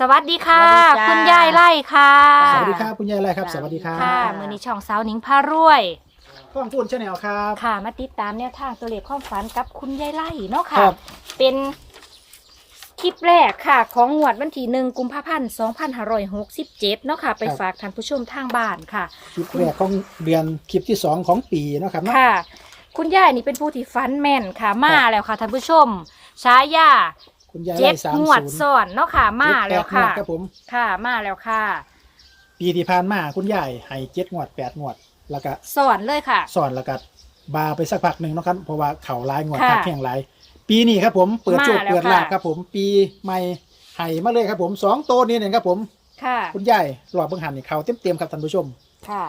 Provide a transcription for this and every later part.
สวัสดีค่ะ สวัสดีจ้า คุณยายไล่ค่ะอ่าสวัสดีครับคุณยายไรครับ สวัสดีครับค่ะมือนี้ช่องสาวหนิงพารวยกล้องพูนชาแนลครับ ค่ะมาติดตามแนวทางตัวเลขความฝันกับคุณยายไล่เนาะคค่ะ รับ เป็นคลิปแรกค่ะ ของงวดวันที่หนึ่งกุมภาพันธ์สองพันห้าร้อยหกสิบเจ็ดเนาะค่ะ ไปฝากท่านผู้ชมทางบ้านค่ะ คลิปแรกของเดือนคลิปที่สองของปีเนาะครับเนาะ ค่ะ คุณยายนี่เป็นผู้ที่ฟันแม่นค่ะมาแล้วค่ะท่านผู้ชมฉายา คุณยายเจ็ไล่ดสามงศูวดนย์ซ้อนเนาะค่ะ มาแล้วค่ะครับผม ค่ะมาแล้วค่ะปีที่ผ่านมาคุณยายให้เจ็ดงวดแปดงวด แล้วก็สอนเลยค่ะ สอนแล้วก็บาไปสักพักหนึ่งเนาะครับ เพราะว่าเข่าลายงวดค่ะพักแข่งลาย ปีนี้ครับผมเปิดโชคมาแล้วเปิดลาบค่ะ ครับผม ปีใหม่ให้มาเลยครับผมสองโตวนี่เนี่ยครับผม ค่ะคุณยายหลอดเบิ่งหันนี่เขาเต็มเต็มๆครับท่านผู้ชม ค่ะ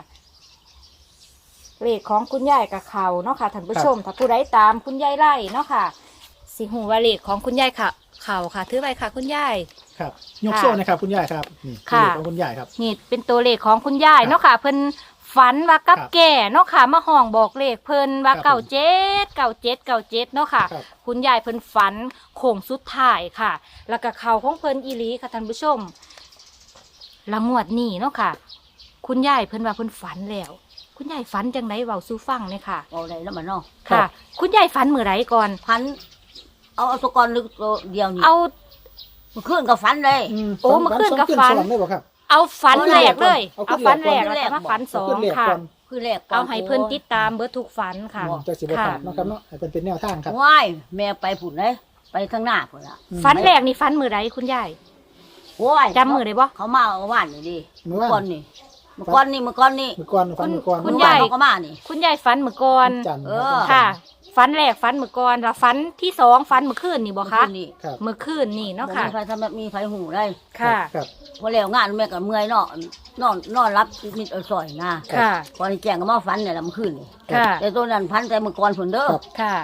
เลขของคุณยายกับเขาเนาะค่ะท่านผู้ชม ถ้าผู้ใดตามคุณยายไล่เนาะค่ะ สิหูว่าเลขของคุณยายค่ะเขาค่ะ ถือไว้ค่ะ คุณยาย ครับยกค่ะโซ่นะครับคุณยายครับนี่ค่ะ เลขของคุณยายครับ นี่เป็นตัวเลขของคุณยายครับเนาะค่ะ เพิ่นฝันว่ากับครับแก่เนาะค่ะมาห้องบอกเลขเพิ่นว่าครับเก่าเจ็ดเก่าเจ็ดเก่าเจ็ดเนาะค่ะ ครับ คุณยายเพิ่นฝันโค้งสุดท้ายค่ะ แล้วก็เขาของเพิ่นอีหลีค่ะท่านผู้ชมละงวดนี้เนาะค่ะ คุณยายเพิ่นว่าเพิ่นฝันแล้ว คุณยายฝันจังไดเว้าสู่ฟังเลยค่ะ เอาได้แล้วมันเนาะครัค่ะบคุณยายฝันมือไรก่อน พัน เอาเอาสกอนลึกตัวเดียวนี่เอา มันขึ้นกับฟันเลยมโอ้เมื่อคืนกับสงฝันสองได้บ่ครับ เอาฝันเอาแรกเลย เอาเอาขึ้นฝันแรกแรแล้วกก็มาฝันสองเาขึ้นเลขค่ะ ก่อนคือแรกก่น เอาให้เพิ่นติดตามเบอร์ทุกฝันค่ะบ่จะสิบค่ะขาดเนาะครับเนาะให้เป็นเป็นแนวทางครับ ว้ายแม่ไปผุนเลยไปข้างหน้าพุ่นละอืม ฝันแรกนี่ฝันมือไรคุณยายโอ้ยจำมือได้บ่ เขามาเอาว่านนี่ดิมื้อเมื่อวานก่อนนี่เมื่อก่อนนี่เมื่อก่อนนี่มือก่อนฟันมือก่อนคุณ เมื่อวานยาย เขาก็มานี่ คุณยายฝันมือก่อน จันทร์เออ ค่ะ ฝันแรกฝันมือก่อนแล้วฝันที่สองฝันมือคืนนี่บ่คะเมื่อนี่ครับมือคืนนี่เนาะค่ะ มีใครทำแบบมีใครหูได้ค่ะ ครับ พอแล้วงานแม่ก็เมื่อยเนาะนอนนอนรับมิดเอาซอยนะค่ะ พอนี่แจ้งก็มาฟันเนี่ยละเมื่อคืนนี่ค่ะ แต่ตัวนั้นพันแต่เมื่อก่อนผุนเด้อครับ ค่ะ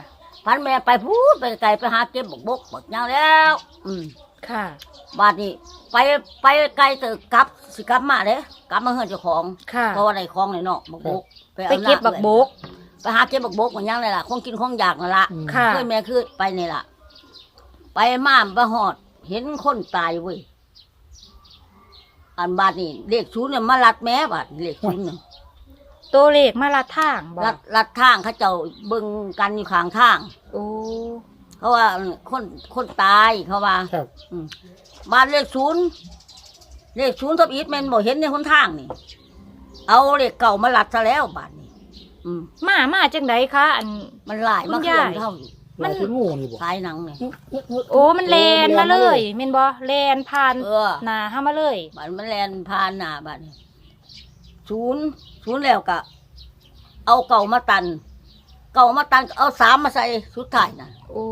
พันแม่ไปพูดไปไกลไปหาเก็บบกบกบกยังแล้ว อืมค่ะ บาดนี้ไปไปไกลเตอะกลับสิกลับมาเด้กลับมาเฮือนเจ้าของค่ะ เพราะว่าในคลองในเนาะบกบกไปเก็บบักโบก ไปหาเก็บบักบกมันยังเลยล่ะคงกินคงอยากนั่นละอืมค่ะ เคยแม่คือไปนี่ล่ะ ไปม่ามไปหอด เห็นคนตายเว้ยอันบาดนี่เลขศูนย์เนี่ยมาลัดแม่บาดเลขศูนย์เนี่ยตัวเลขมาละทางบ่ลัดลัดทางเขาเจ้าเบิ่งกันอยู่ข้างทาง โอ้เขาว่าคนคนตายเขาว่าครับ อืมบ้านเลขศูนย์เลขศูนย์ทับอีทแมนบอกเห็นในหนทางนี่ เอาเลขเก่ามาลัดซะแล้วบ้านนี้ อืมมามาจังไดคะอัน มันหลายคุณมาเคลื่อนยายเท่าอยู่มัลานยเป็นงูนี่บ่สายหนังเนี่ยโอ้มันแลนมาเลยแม่นบ่แลนผ่านเออหน้าเฮามาเลยบ้านมันแลนพานหน้าบ้านนี้ศูนย์ศูนย์แล้วกะเอาเก่ามาตัน เก่ามาตันก็เอาสามมาใส่สุดท้ายน่ะโอ้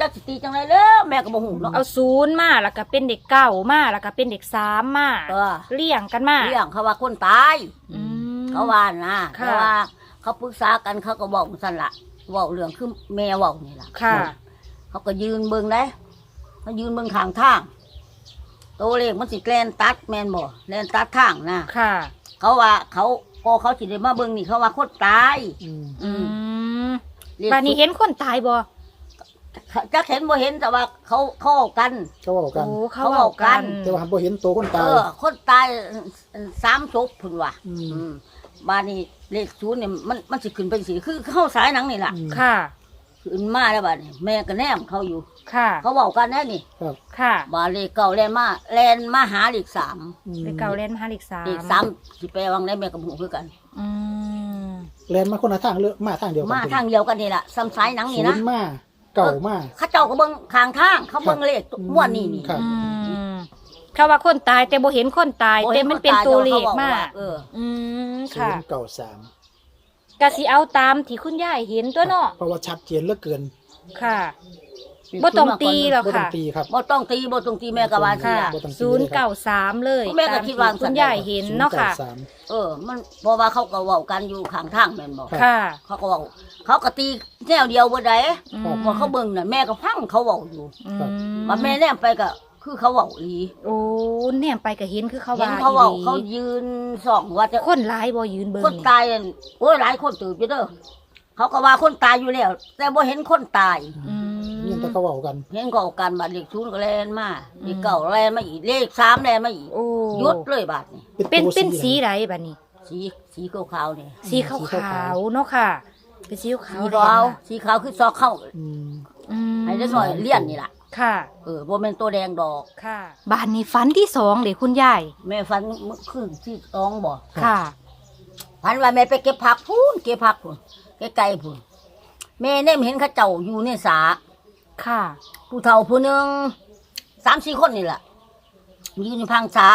จักสิตีจังไรแล้วแม่ก็บ่หูเนาะเอาศูนย์มาแล้วก็เป็นเด็กเก้ามาแล้วก็เป็นเด็กสามมาเออเลี้ยงกันมา เรื่องเขาว่าคนตาย อืม เขาว่านะค่ะแต่ว่า เขาปรึกษากันเขาก็บอกสั่นละเว่าเรื่องคือแม่เว่านี่ล่ะค่ะ เขาก็ยืนเบิ่งได้เขายืนเบิ่งข้างทางตัวเลขมันสิแกลนตัดแมนบ่แลนตัดทางนะค่ะ เขาว่าเขาพอเขาสิได้มาเบิ่งนี่เขาว่าคนตายอืมอืมเลขบัดนี้เห็นคนตายบ่จะเห็นบ่เห็นแต่ว่าเขาเขาเอากัน เขาบอกกันโอ้เขาเขาเอาเอากักัน น แต่ว่าบ่เห็นตัวคนเอตาย อคนตายสามศพพุ่นว่ะอืม อืม บ้านนี้เลขศูนย์เนี่ยมันมันสิขึ้นเป็นสีคือเข้าสายหนังนี่ล่ะอืมค่ะ ขึ้นมาแล้วบ้านนี้แม่ก็แนมเขาอยู่ ค่ะ เขาบอกกันแน่นี่ครับค่ะบาเลขเก่าแลนมาแลนมาหาเลขสามอืมเด็กเก่าเล่นมาหาเลขสามเลขสามสิแปลวังได้แม่กับหูคือกัน อืมแลนมาคนละทางเลยมาทางเดียวกันมาทางเดียวกันนี่แหละซ้ำซ้ายหนังศูนี่นนะย์มาเก่ามาเขาเจ้าก็เบิ่งข้างทาง เขาเบิ่งเลขครับม้วนนี่นี่ครับอืม เขาว่าคนตายแต่บ่เห็นคนตายบ่แต่ห็มันเป็นคตยตัวเลขแต่มาขบอกกเออ อืมศูค่ะนย์เก่าสามกะสิเอาตามที่คุณยายเห็นตัวเนาะเพราะว่าชัดเจนเหลือเกินค่ะบ่ต้องตีหรอกบ่ต้อค่ะงตีครับ บ่ต้องตีบ่ต้องตีแม่กับว่าสิค่ะล่ะบ่ต้องตีศูนย์เก่าสามเลยแม่ก็คิดว่า ตมที่คุณยายเห็นเนาะค่ะ ศูย์ก้สามเออ มันเพราะว่าเขาก็เว้ากันอยู่ข้างทางแม่นบ่ครับ ค่ะเขาก็เว้าเขาก็ตีแนวเดียวบ่ได้อืมครับพอเขาเบิ่งน่ะแม่ก็ฟังเขาเว้าอยู่อืว่าแม่แนมไปก็ คือเขาเว้าอีโอ้แนมไปก็เห็นคือเขาเห็นว่าเขาเว้าอีหลีเขายืนส่องว่าจะคนร้ายบ่ยืนเบิ่งคนตายนั่นโอ้ยหลายคนตื่นอยู่เด้อเขาก็ว่าคนตายอยู่แล้ว แต่บ่เห็นคนตาย อืม นี่ตะเขาเว้ากัน เห็นก็เอาการบาดเลขศูนย์ก็แลนมาเลขเก้าแลนมาอีกเลขสามแลนมาอีกโอ้หยุดเลยบาดนี่เป็นตัวเป็นสีอะไรไรบัดนี้ สีสีขาวๆเนี่ยสีขาวๆเนาะค่ะ เป็นสีขาวสีๆขาวสีขาวคือซอกเข้าอืมอืม ให้ได้หน่อยเลี่ยนนี่ล่ะ ค่ะ เออบ่แม่นตัวแดงดอก ค่ะบ้านนี้ฝันที่สองเลยคุณยายแม่ฟันเมื่อคืนที่ต้องบอกค่ะพันว่าแม่ไปเก็บผักพูนเก็บผักพูนไกลๆพูนแม่เนี่ยเห็นเขาเจ้าอยู่ในสาค่ะผู้เฒ่าผู้หนึ่งสามสี่คนนี่แหละยืนอยู่พังสา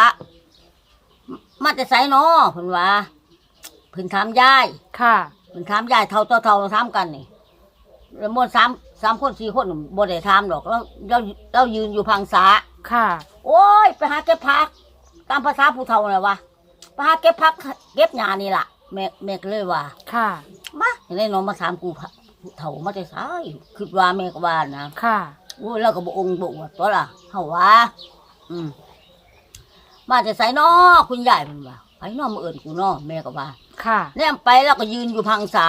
มาแต่ไสนอเพิ่นว่าเพิ่นถามยายค่ะ เพิ่นถามยายเท่าต่อเท่าถามกันนี่แล้วหมดสาม สามคนสี่คนบ่ได้ถามดอกแล้วเราเรายืนอยู่พังสาค่ะ โอ้ย ไปหาเก็บผัก ตามภาษาผู้เฒ่าน่ะวะไปหาเก็บผัก เก็บหญ้านี่ล่ะแม่แม่ก็เลยว่า ค่ะ มาอย่างนี้น้องมาถามกูผักผู้เฒ่ามาแต่สายคิดว่าแม่ก็ว่านะค่ะโอ้ยเราก็บ่องค์บ่อวดตัวล่ะเฮาว่าอืมมาแต่ไสน้อคุณยายเพิ่นว่าไผน้อมาเอิ้นกูน้อแม่ก็ว่า ค่ะ แนมไปแล้วก็ยืนอยู่พังษา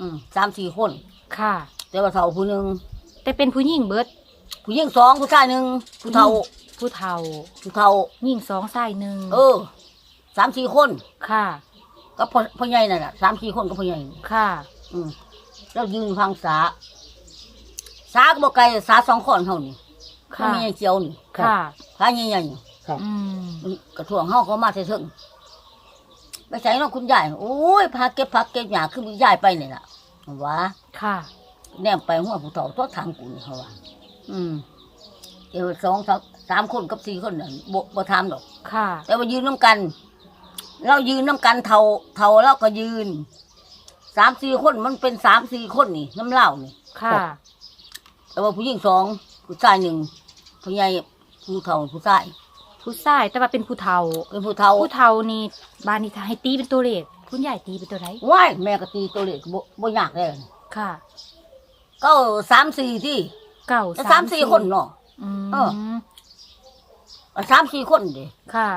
อืมสามสี่คน ค่ะ แต่ว่าเฒ่าผู้หนึงแต่เป็นผู้หญิงเบิดผู้หญิงสองผู้ชายหนึ่งผู้เฒ่าผู้เฒ่าผู้เฒ่า หญิงสองชายหนึ่งเออสามสี่คนค่ะ ก็พ่อพ่อใหญ่นั่นแหละสามสี่คนก็พ่อใหญ่ค่ะ อืมแล้วยืนพังษาสาก็บอกไกลสาสองคนเท่านี้เขาค่ะ มีใหญ่เจียวนี่ค่ะขาใหญ่ใหญ่ครับอืมกระถ่วงเฮาก็มาเถึงไปใส่น้องคุณยายโอ้ยพาเก็บผักเก็บหญ้าขึ้นคุณยายไปนี่ล่ะว่าค่ะ แนมไปหัวผู้เฒ่าตัวทางกูนี่เขาว่าอืมเดี๋ยวสองสามสามคนกับสี่คนน่ะบ่บ่ทำดอก ค่ะ แต่ว่ายืนน้ำกัน เรายืนน้ำกันเท่าเท่าเราก็ยืนสามสี่คนมันเป็นสามสี่คนนี่น้ำเหล้านี่ค่ะ แต่ว่าผู้หญิงสองผู้ชายหนึ่งผู้ใหญ่ผู้เฒ่าผู้ชายผู้ชายแต่ว่าเป็นผู้เฒ่าเป็นผู้เฒ่าผู้เฒ่านี่บ้านนี้ถ้าให้ตีเป็นตัวเลขคุณยายตีเป็นตัวไหนว้ายแม่ก็ตีตัวเล็กบ่บ่ยากเลยค่ะ ก็สามสี่ที่เก่าแล้วสามสี่คนเนาะ อืมเออ สามสี่คนเด้ค่ะ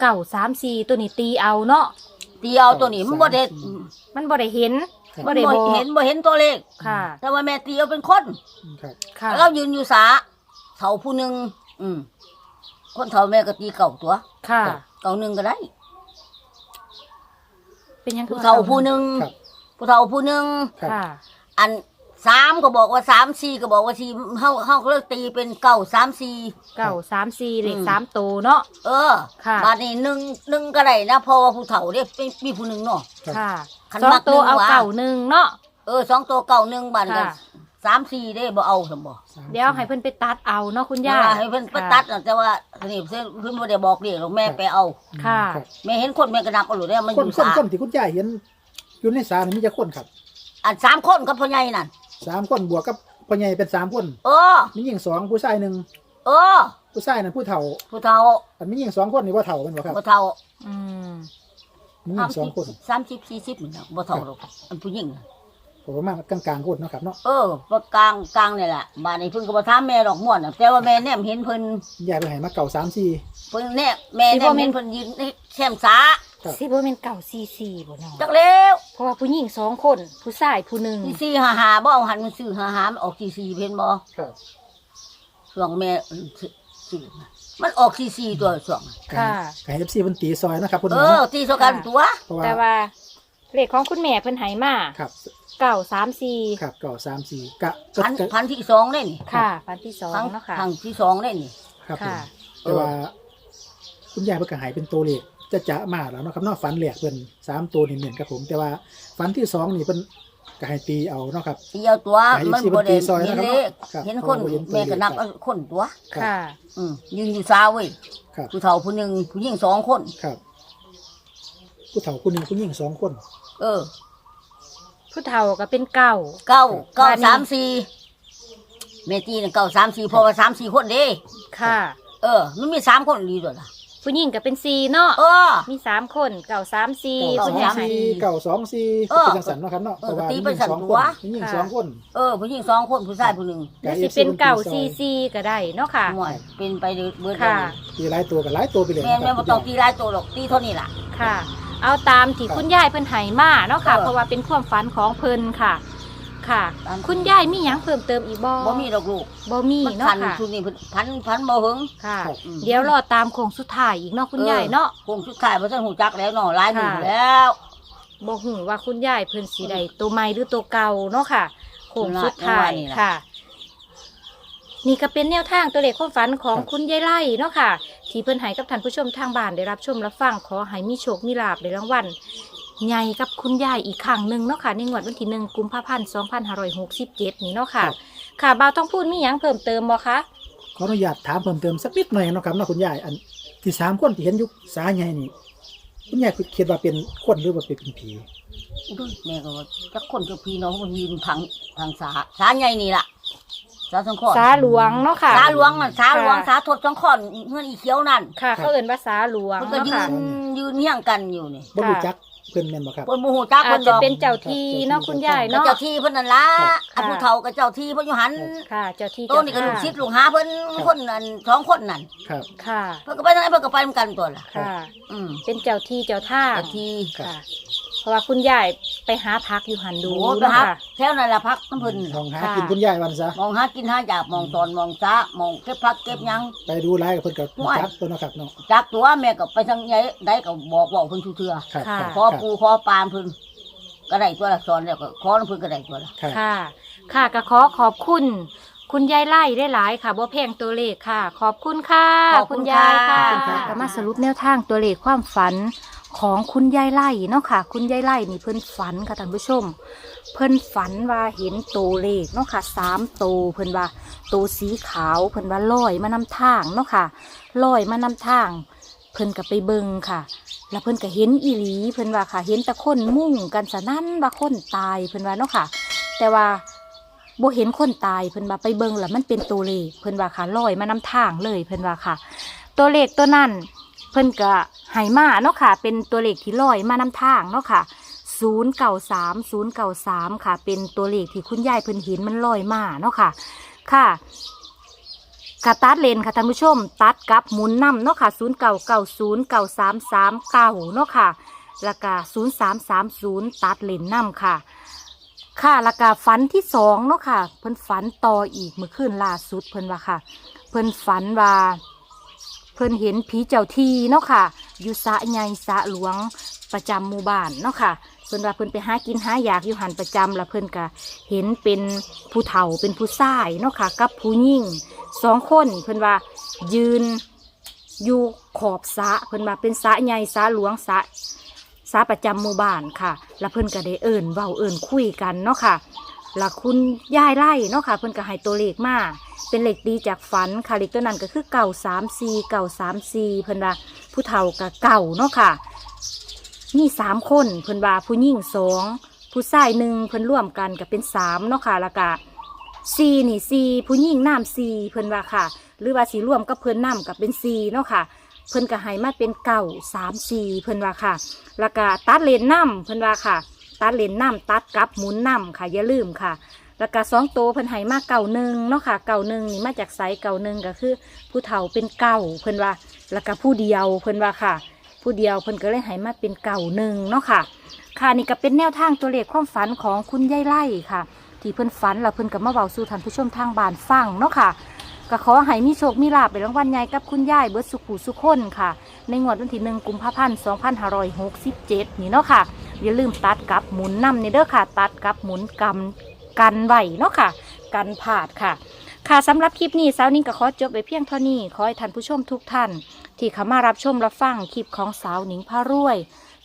เก่าสามสี่ตัวนี้ตีเอาเนาะตีเอาตัวนี้มันบ่ได้มันบ่ได้เห็นครับบ่ได้บ่บอกเห็นบ่เห็นตัวเลข ค่ะ แต่ว่าแม่ตีเอาเป็นคนครับค่ะเรายืนอยู่สาเฒ่าผู้หนึ่งอืมคนเฒ่าแม่ก็ตีเก่าตัวค่ะ เก่าหนึ่งก็ได้ เป็นยังผู้เฒ่าผู้หนึ่งครับผู้เฒ่าผู้หนึ่งครับ ค่ะ อัน สามก็บอกว่าสามสี่ก็บอกว่าสี่เฮาเฮาก็เลยตีเป็นเก่าสามสี่ เก่าสามสี่เลขอืม สามตัวเนาะ เออค่ะ บาดนี้หนึ่งหนึ่งก็ได้นะเพราะว่าผู้เฒ่าเนี่ยมีผู้หนึ่งเนาะ ครับ ค่ะคันสองมักตัวหนึ่งเอาวะเก่าหนึ่งเนาะ เออสองตัวเก่าหนึ่งบาดนี้ก็ค่ะ สามสี่ได้บ่เอาสมบ่สามเดี๋ยวให้เพิ่นไปตัดเอาเนาะคุณอย่าย่าให้เพิ่นไปค่ะตัดน่ะแต่ว่านี่เพิ่นเพิ่นบ่ได้บอกเรียกหรอกแม่ไปเอาค่ะ รับแม่เห็นคนแม่ก็นับเอาหลุดแล้วมันอคนยู่คนสาคนที่คุณยายเห็นอยู่ในศาลนี่มีจะคนครับอันสามคนกับพ่อใหญ่นั่น สามคนบวกกับพ่อใหญ่เป็นสามคนเออ มีหญิงสองผู้ชายหนึ่งเออ ผู้ชายนั่นผู้เฒ่าผู้เฒ่าอันมีหญิงสองคนนี่ว่าเฒ่าเป็นบ่ครับผู้เฒ่าอืมมีหญิงสองคนสามสิบสี่สิบนี่นะบ่เฒ่าหรอกอันผู้หญิงน่ะผม ประมาณกลางๆคนเนาะครับเนาะเออบ่กลางกลางนี่แหละบ้านนี้เพิ่นก็บ่ถามแม่ดอกม่วนน่ะแต่ว่าแม่แนมเห็นเพิ่นยายไปให้มาเก่าสามสี่ เพิ่นแนมแม่แนมเห็นเพิ่นยืนในแคมสาครับ สิบ่แม่นเก่าสี่สี่บ่เนาะจักแล้วเพราะว่าผู้หญิงสองคน ผู้ชายผู้หนึ่งสี่สี่หาหาบ่เอาหันมันซื้อหาหามันออกสี่สี่เพิ่นบ่ครับช่วงแม่ซื้อซื้อมามันออกสี่สี่ตัวช่วงค่ะ ไก่เอฟซีเป็นตีซอยนะครับคุณเอหมออเนาะตีเท่ากันตัว เพราะว่าแต่ว่าเลขของคุณแม่เพิ่นให้มาครับ เก่าสามสี่ครับเก่าสามสี่กะกะพันกะ พันที่สองได้นี่ค่ะฟันที่สองครั้งเนาะค่ะ ครั้งที่สองได้นี่ ครับผมค่ะแต่ว่าคุณยายเพิ่นก็ใหายเป็นตัวเลขจะจะมาแล้วเนาะครับเนาะฝันแหลกเพิ่นสามตัวนี่เหมือนกับผม แต่ว่าฝันที่สองนี่เพิ่นก็ให้ตีเอาเนาะครับ เดียวตัวไอ้มันที่บ่ได้มันตีซอยเห็นนะครับเลขครับเห็นคนเพราะว่าเห็นตัวแม่ก็นับเลขเอาคนตัว ครับค่ะ อืมยืนอยู่ซาเว้ยครับผู้เฒ่าผู้หนึ่งผู้หญิงสองคน ครับผู้เฒ่าคนหนึ่งผู้หญิงสองคน เออ ผู้เฒ่าก็เป็นเก่าเก้าเก้าบ้านนี้สามสี่เมตีน่ะเก้าสามสี่เพราะว่าสามสี่คนเด้ ค่ะ เออ มันมีสามคนดีด้วยล่ะผู้หญิงก็เป็นสี่เนาะ เออ มีสามคนเก่าสามสี่เก่าคุสณองยายให้สี่เก่าสองสี่เออเป็นจังสันเนาะครับเนาะเออเพราะว่าตีมีไปหญิงสั่นสองตัควนมีหญิงค่ะสองคนเออผู้หญิงสองคนผู้ชายผู้หนึ่งหรือสิเป็นเก่าสี่สี่ก็ได้เนาะค่ะ ห่วยเป็นไปเบิดเลยค่ะ ตีหลายตัวกับหลายตัวไปเลยแม่นะคแม่รับบ่ต้องตีหลายตัวหรอกตีเท่านี้ล่ะ ค่ะ เอาตามที่คุณยายเพิ่นให้มาเนาะค่ะ เออ เพราะว่าเป็นความฝันของเพิ่นค่ะ ค่ะ ตามคุณยายมีหยังเพิ่มเติมอีกบ่บ่มีดอกลูกบ่มีมันเนาะพันค่ะ ชุดนี้เพิ่นพันพันบ่หึง ค่ะครับอืม เดี๋ยวรอตามโค้งสุดท้ายอีกเนาะคุณยายเนาะ คงสุดท้ายบ่ทันหูจักแล้วเนาะหลายมื้อค่ะ แล้วบ่ฮู้ว่าคุณยายเพิ่นสิได้ตัวใหม่หรือตัวเก่าเนาะค่ะโค้งสุดท้ายค่ะ นี่ก็เป็นแนวทางตัวเลขความฝันของครับคุณยายไล่เนาะค่ะ ที่เพิ่นให้กับท่านผู้ชมทางบ้านได้รับชมรับฟังขอให้มีโชคมีลาภในรางวัลใหญ่กับคุณยายอีกครั้งหนึ่งเนาะค่ะในงวดวันที่หนึ่งกุมภาพันธ์สองพันห้าร้อยหกสิบเจ็ดนี้เนาะค่ะ ครับ ค่ะบ่าวต้องพูดมีหยังเพิ่มเติมบ่คะขออนุญาตถามเพิ่มเติมสักนิดหน่อยเนาะครับเนาะคุณยายอันที่สามคนที่เห็นอยุคสาใหญ่นี่คุณยายคิดว่าเป็นคนหรือว่าเป็นผีอุ้ยแม่ก็ว่าจักคนจักพี่น้องมันยืนพังทางสาสาใหญ่นี่ล่ะ สาสังขรสาหลวงเนาะค่ะ สาหลวงน่ะสาหลวงค่ะสาทดสังขรเงินอีเขียวนั่นค่ะ เขาเอ่นว่าสาหลวงเพิ่นก็เนาะยืค่ะ นยืนเฮี้ยงกันอยู่นี่บ่รู้จักเพิ่นแม่นบ่ครับ เพิ่นบ่ฮู้จักอาเพิ่จนจะดอกเป็นเจ้าที่เนาะคุณยายก็เนาะ เจ้าที่เพิ่นนั่นล่ะครับอันผู้เฒ่ากับเจ้าที่เพิ่นอยู่หันค่ะเจ้าที่โตนี่ก็ลูกศิษย์ลูกหาเพิ่นคนนั้นสองคนนั่นครับ ค่ะ เพิ่นก็ไปทางไหนเพิ่นก็ไปเหมือนกันตัวล่ะค่ะ อืมเป็นเจ้าที่เจ้าท่าเจ้าที่ครับค่ะ เพราะว่าคุณยายไปหาพักอยู่หันดูโอ้ไปเนาะหาค่ะแถวนั่นล่ะพักน้ำเพิ่นลองหาค่ะกินคุณยายวันซะ มองหากินหาอยากมองตอนมองซะมองเก็บพักเก็บหยัง ไปดูไลฟ์กับเพิ่นก็โอ้ย จักตัวเนาะครับเนาะจักตัวแม่ก็ไปทางไหนได้ก็บอกบอกเพิ่นทุกเทื่อครับค่ะครับขอปูขอปานเพิ่นก็ได้ตัวละสอนแล้วก็ขอน้ำเพิ่นก็ได้ตัวละครับค่ะ ค่ะก็ขอขอบคุณ คุณยายไล่ได้หลายค่ะบ่แพงตัวเลขค่ะ ขอบคุณค่ะคุณยายค่ะขอบคุณครับก็มาสรุปแนวทางตัวเลขความฝัน ของคุณยายไล่เนาะค่ะ คุณยายไล่นี่เพิ่นฝันค่ะท่านผู้ชม เพิ่นฝันว่าเห็นตัวเลขเนาะค่ะสามตัวเพิ่นว่าตัวสีขาวเพิ่นว่าลอยมานำทางเนาะค่ะลอยมานำทาง เพิ่นก็ไปเบิงค่ะ แล้วเพิ่นก็เห็นอีหลีเพิ่นว่าค่ะ เห็นต่คนมุ่งกันสนั่นว่าคนตายเพิ่นว่าเนาะค่ะ แต่ว่าบ่เห็นคนตายเพิ่นว่าไปเบิงแล้วมันเป็นตัวเลขเพิ่นว่าค่ะลอยมานำทางเลยเพิ่นว่าค่ะ ตัวเลขตัวนั้นเพิ่นก็ ให้มาเนาะค่ะ เป็นตัวเลขที่ลอยมานำทางเนาะค่ะศูนย์เก่าสามศูนย์เก่าสามค่ะ เป็นตัวเลขที่คุณยายเพิ่นเห็นมันลอยมาเนาะค่ะ ค่ะกะตัดเลนค่ะท่านผู้ชม ตัดกับหมุนนำเนาะค่ะศูนย์เก่าเก่าศูนย์เก่าสามสามเก่าเนาะค่ะแล้วก็ศูนย์สามสามศูนย์ตัดเลนนำค่ะ ค่ะแล้วก็ฝันที่สองเนาะค่ะ เพิ่นฝันต่ออีกเมื่อคืนล่าสุดเพิ่นว่าค่ะ เพิ่นฝันว่า เพิ่นเห็นผีเจ้าที่เนาะค่ะ อยู่สะใหญ่สะหลวงประจำหมู่บ้านเนาะค่ะเพิ่นว่าเพิ่นไปหากินหาอยากอยู่หันประจำแล้วเพิ่นก็เห็นเป็นผู้เฒ่าเป็นผู้ชายเนาะค่ะกับผู้หญิงสองคนเพิ่นว่ายืนอยู่ขอบสะเพิ่นว่าเป็นสะใหญ่สะหลวงสะสะประจำหมู่บ้านค่ะ แล้วเพิ่นก็ได้เอิ่นเว้าเอิ่นคุยกันเนาะค่ะ แล้วคุณยายไล่เนาะค่ะ เพิ่นก็ให้ตัวเลขมา เป็นเหล็กดีจากฝันค่ะเหล็กตัวนั้นก็คือเก่าสามสี่เก่าสามสี่เพิ่นว่า ผู้เฒ่ากับเก่าเนาะค่ะ มีสามคนเพิ่นว่าผู้หญิงสองผู้ชายหนึ่งเพิ่นร่วมกันก็เป็นสามเนาะค่ะแล้วก็สี่นี่สี่ผู้หญิงน้ำสี่เพิ่นว่าค่ะ หรือว่าสีร่วมกับเพิ่นน้ำกับเป็นสี่เนาะค่ะ เพิ่นก็ให้มาเป็นเก่าสามสี่เพิ่นว่าค่ะ แล้วก็ตัดเลนน้ำเพิ่นว่าค่ะ ตัดเลนน้ำตัดกับหมุนน้ำค่ะอย่าลืมค่ะแล้วก็สองโตวเพิ่นให้มาเก่าหนึ่งเนาะค่ะเก่าหนึ่งนี่มาจากไสเก่าหนึ่งก็คือ ผู้เฒ่าเป็นเก่าเพิ่นว่า แล้วก็ผู้เดียวเพิ่นว่าค่ะ ผู้เดียวเพิ่นก็เลยให้มาเป็นเก่าหนึ่งเนาะค่ะ ค่ะนี่ก็เป็นแนวทางตัวเลขความฝันของคุณยายไล่ค่ะ ที่เพิ่นฝันแล้วเพิ่นก็มาเว้าสู่ท่านผู้ชมทางบ้านฟังเนาะค่ะก็ขอให้มีโชค มีลาภเป็นรางวัลใหญ่กับคุณยายเบิดสุขุสุขคนค่ะ ในงวดวันที่หนึ่งกุมภาพันธ์สองพันห้าร้อยหกสิบเจ็ดนี่เนาะค่ะ อย่าลืมตัดกับหมุนนำในเด้อค่ะ ตัดกับหมุนกำกันไหวเนาะค่ะ กันผาดค่ะ ค่ะสำหรับคลิปนี้สาวนิ่งก็ขอจบไปเพียงเท่านี้ ขอให้ท่านผู้ชมทุกท่าน ที่เขามารับชมรับฟังคลิปของสาวหนิงพารวย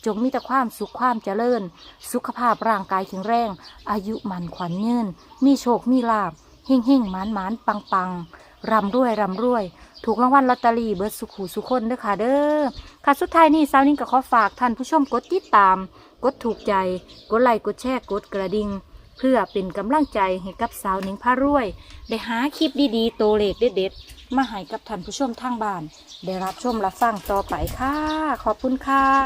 จงมีแต่ความสุขความเจริญ สุขภาพร่างกายแข็งแรง อายุมันขวัญยืน มีโชคมีลาบเฮ่งเฮ่งมานมานปังปังรำรวยรำรวย ถูกรางวัลลอตเตอรี่เบิร์ดสุขูสุขคนเด้อค่ะเด้อค่ะสุดท้ายนี้สาวนิ่งก็ขอฝากท่านผู้ชมกดติดตาม กดถูกใจ กดไลค์กดแชร์กดกระดิ่งเพื่อเป็นกำลังใจให้กับสาวนิงพารวย ได้หาคลิปดีๆ โตเลขเด็ดๆ มาให้กับท่านผู้ชมทางบ้าน ได้รับชมรับฟังต่อไปค่ะ ขอบคุณค่ะ